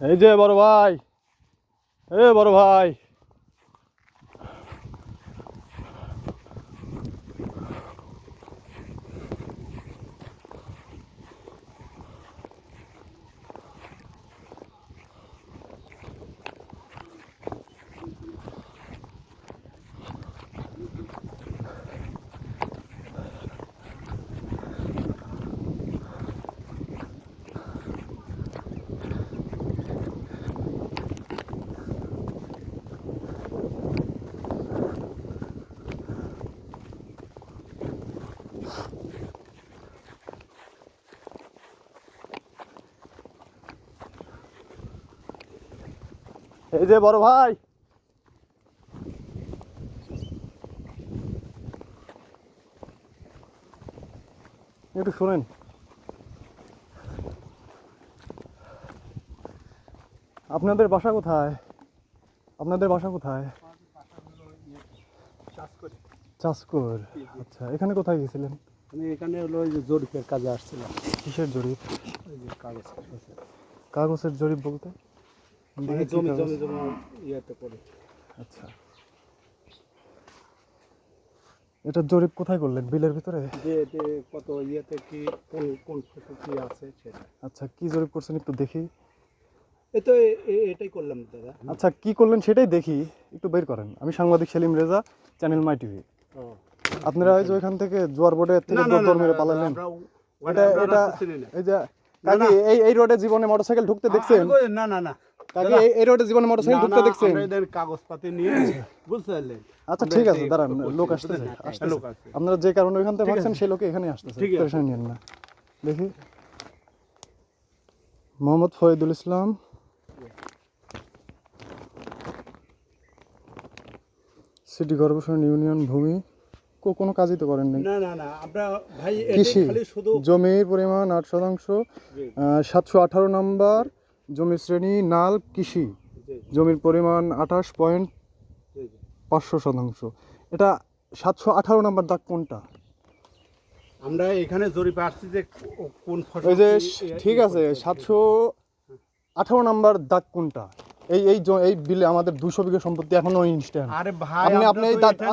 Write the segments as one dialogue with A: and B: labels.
A: এই যে বড় ভাই এ বড় ভাই। এই যে বড় ভাই। একটু শোনেন। আপনাদের বাসা কোথায়? আপনাদের বাসা কোথায়? চাষকর। আচ্ছা এখানে কোথায় গেছিলেন?
B: আমি এখানে হলো ওই যে জরিপের কাজে আসছিলাম।
A: কিসের জরিপ?
B: কাগজ কাগজের।
A: জরিপ বলতে?
B: জমি জমি জমি ইয়েতে করে
A: আচ্ছা। এটা জরিপ কোথায় করলেন? বিলের ভিতরে?
B: যে যে কত ইয়েতে কি কোন কোন ফসল কি আছে সেটা।
A: আচ্ছা কি জরিপ করছেন একটু দেখি।
B: এই তো এটাই করলাম দাদা।
A: আচ্ছা কি করলেন সেটাই দেখি। একটু বের করেন। আমি সাংবাদিক Selim Reza channel my TV. আপনারা ওই যে ওইখান থেকে জোয়ার বোর্ডে থেকে দৌড় মেরে পালালেন। এটা এটা। এই যে এই এই রোডে জীবনে মোটরসাইকেল ঢুকতে দেখছেন?
B: না না না।
A: কাকি এই- এই রোডে জীবনে মোটরসাইকেল ঢুকতে দেখছেন?
B: এদের কাগজপাতি নিয়ে বুঝতে
A: আচ্ছা ঠিক আছে দাঁড়ান লোক আসতেছে
B: হ্যাঁ।
A: আপনারা যে কারণে ওইখান থেকে
B: আছে।
A: সেই লোকে এখানে আসতেছে। না। দেখি। Mohammad Faridul Islam. City corporation union ভূমি। কোনো কাজই তো করেন নাই
B: না না না আমরা ভাই
A: কৃষি জমির পরিমাণ আট শতাংশ। সাতশো আঠারো নম্বর জমির শ্রেণি নাল কৃষি। জমির পরিমাণ আঠাশ পয়েন্ট। পাঁচশো শতাংশ। এটা সাতশো আঠারো নম্বর দাগ কোনটা?
B: আমরা এখানে জরিপে আসছি যে কোন ফসল
A: ওই যে ঠিক আছে সাতশো আঠারো নম্বর দাগ কোনটা? এই এই এই বিলে আমাদের দুশো বিঘা সম্পত্তি এখনও ইনস্ট্যান্ট
B: আরে ভাই
A: আপনি আপনি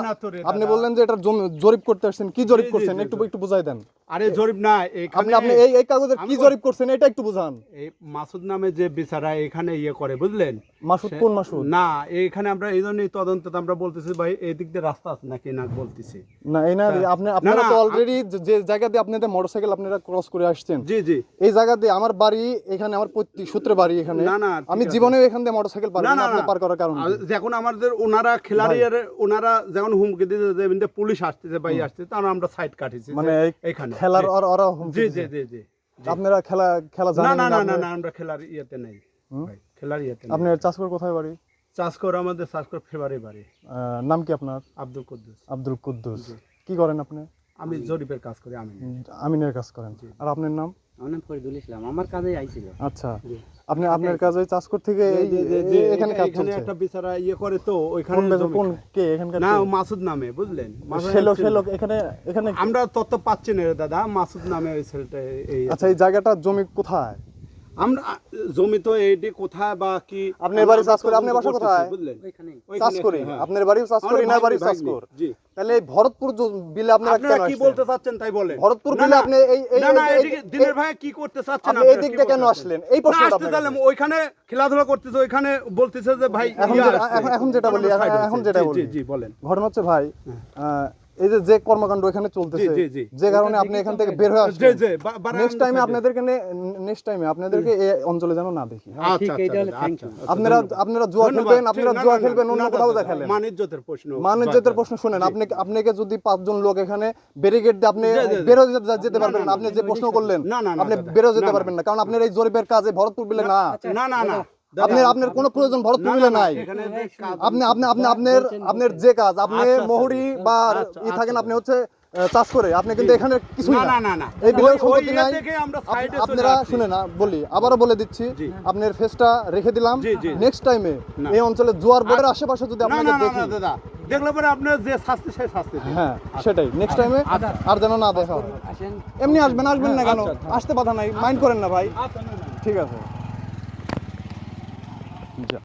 A: আপনি বললেন যে এটা জরিপ করতে আসছেন কি জরিপ করছেন? একটু। একটু বুঝাই দেন।
B: আরে জরিপ না এখানে
A: আপনি এই এই কাগজের কি জরিপ করছেন এটা একটু বুঝান।
B: এই মাসুদ নামে যে বিচারা এখানে ইয়ে করে বুঝলেন?
A: মাসুদ কোন মাসুদ?
B: না এখানে আমরা এই জন্যই তদন্ত আমরা বলতেছি ভাই এই দিক দিয়ে রাস্তা আছে নাকি? না বলতেছি।
A: না এই না আপনি আপনারা তো অলরেডি যে জায়গা দিয়ে আপনাদের মোটরসাইকেল আপনারা ক্রস করে আসছেন
B: জি জি।
A: এই জায়গা দিয়ে আমার বাড়ি এখানে আমার পৈতৃক সূত্রে বাড়ি এখানে।
B: না, না,
A: আমি। জীবনেও এখান দিয়ে মোটরসাইকেল পার
B: না,
A: আপনি পার করার কারণে
B: যখন আমাদের ওনারা খেলাড়িয়ার ওনারা যখন হুমকি দিতে যে পুলিশ আসতেছে ভাই আসতেছে আমরা সাইড কাটিছি
A: মানে
B: এখানে।
A: খেলার
B: জি।
A: ওরা- ওরা
B: জি জি জি।
A: আপনারা খেলা খেলা জানেন
B: না না না না আমরা খেলার ইয়েতে নাই ভাই খেলার ইয়েতে নেই।
A: আপনার চাষকর কোথায় বাড়ি?
B: চাষ করে আমাদের চাষ করে ফেবারি বাড়ি।
A: নাম কি আপনার?
B: আব্দুল কুদ্দুস।
A: আব্দুল কুদ্দুস। কি করেন আপনি?
B: আমি জরিপের কাজ করি আমি
A: আমিনের কাজ করেন। আর আপনার নাম?
C: আমার নাম ফরিদুল ইসলাম আমার কাজে আইছিল।
A: আচ্ছা।
B: জি।
A: আপনি আপনার কাজে চাষকর থেকে এখানে কাজ
B: এখানে
A: চলছে।
B: একটা বিচারা ইয়ে করে তো ওইখানে
A: কোন কোন কে এখানকার
B: না মাসুদ নামে বুঝলেন? সেলো
A: সে লোক
B: ছিল।
A: সে লোক এখানে এখানে
B: আমরা তত পাচ্ছি না রে দাদা মাসুদ নামে ওই ছেলেটা এই
A: আচ্ছা এই জায়গাটা জমি কোথায়?
B: আমরা জমি তো এইটি কোথায় বা কি?
A: আপনি এবারে চাষ করে আপনার বাসা কোথায়?
B: বুঝলেন?
A: চাষ করি
B: হ্যাঁ।
A: আপনার বাড়িও চাষ করি না বাড়িও চাষ কর
B: জি।
A: তাহলে এই ভরতপুর বিলে আপনারা কেন
B: কি বলতে চাচ্ছেন তাই বলেন?
A: ভরতপুর বিলে আপনি এই এই
B: না না এদিকে দিনের ভাই কি করতে চাচ্ছেন
A: আপনি এই
B: আপনারা?
A: দিক
B: কি
A: দিয়ে কেন আসলেন? এই প্রশ্নটা
B: না, আসতে
A: আপনার
B: চাইলাম,
A: কাছে।
B: ওইখানে খেলাধুলা করতেছে ওইখানে বলতেছে যে ভাই
A: এখন যেটা- এখন- যেটা বলি, এখন-। যেটা বলি।
B: জি জি বলেন।
A: ঘটনা হচ্ছে ভাই আহ, এই যে যে কর্মকাণ্ড এখানে চলতেছে। যে কারণে আপনি এখান থেকে বের হয়ে আসছেন নেক্সট টাইমে আপনাদেরকে নেক্সট টাইমে আপনাদেরকে এই অঞ্চলে যেন না দেখি হ্যাঁ?
B: আচ্ছা, আচ্ছা, আচ্ছা, আচ্ছা. আচ্ছা,
A: আপনারা আপনারা জুয়া খেলবেন আপনারা জুয়া খেলবেন অন্য কোথাও দেখালেন
B: মান ইজ্জতের প্রশ্ন
A: মান
B: দাও।
A: প্রশ্ন শুনেন। আপনি আপনাকে যদি পাঁচজন লোক এখানে ব্যারিকেড দিয়ে আপনি
B: জি, জি।
A: যেতে পারবেন
B: না,
A: আপনি যে প্রশ্ন করলেন আপনি। বেরো
B: না,
A: যেতে পারবেন না কারণ আপনার এই জরিপের কাজে ভরতপুর বিলে না
B: না না না
A: আপনি আপনার কোনো প্রয়োজন ভরতপুর
B: না,
A: নাই।
B: যে কাজ-
A: আপনি আপনি আপনি আপনার আপনার যে কাজ আপনি
B: আচ্ছা, আচ্ছা,
A: মোহরি বা
B: আচ্ছা,
A: ই থাকেন। আপনি হচ্ছে চাষ করে। আপনি কিন্তু এখানে কিছু
B: না
A: না।
B: না
A: এই বিলের সম্পত্তি
B: ইয়ে
A: নাই। আপনারা শুনে না বলি আবারও বলে দিচ্ছি আপনার ফেসটা রেখে দিলাম। নেক্সট টাইমে এই অঞ্চলে জোয়ার বোর্ডের আশেপাশে যদি আপনাকে দেখি।
B: দেখলে পরে আপনার যে শাস্তি সেই শাস্তি
A: হ্যাঁ সেটাই। নেক্সট টাইমে। আর যেন না দেখা হয়। এমনি আসবেন আসবেন না কেন?
B: আচ্ছা, আচ্ছা।
A: আসতে বাধা নাই। মাইন্ড করেন না ভাই। ঠিক আছে। যা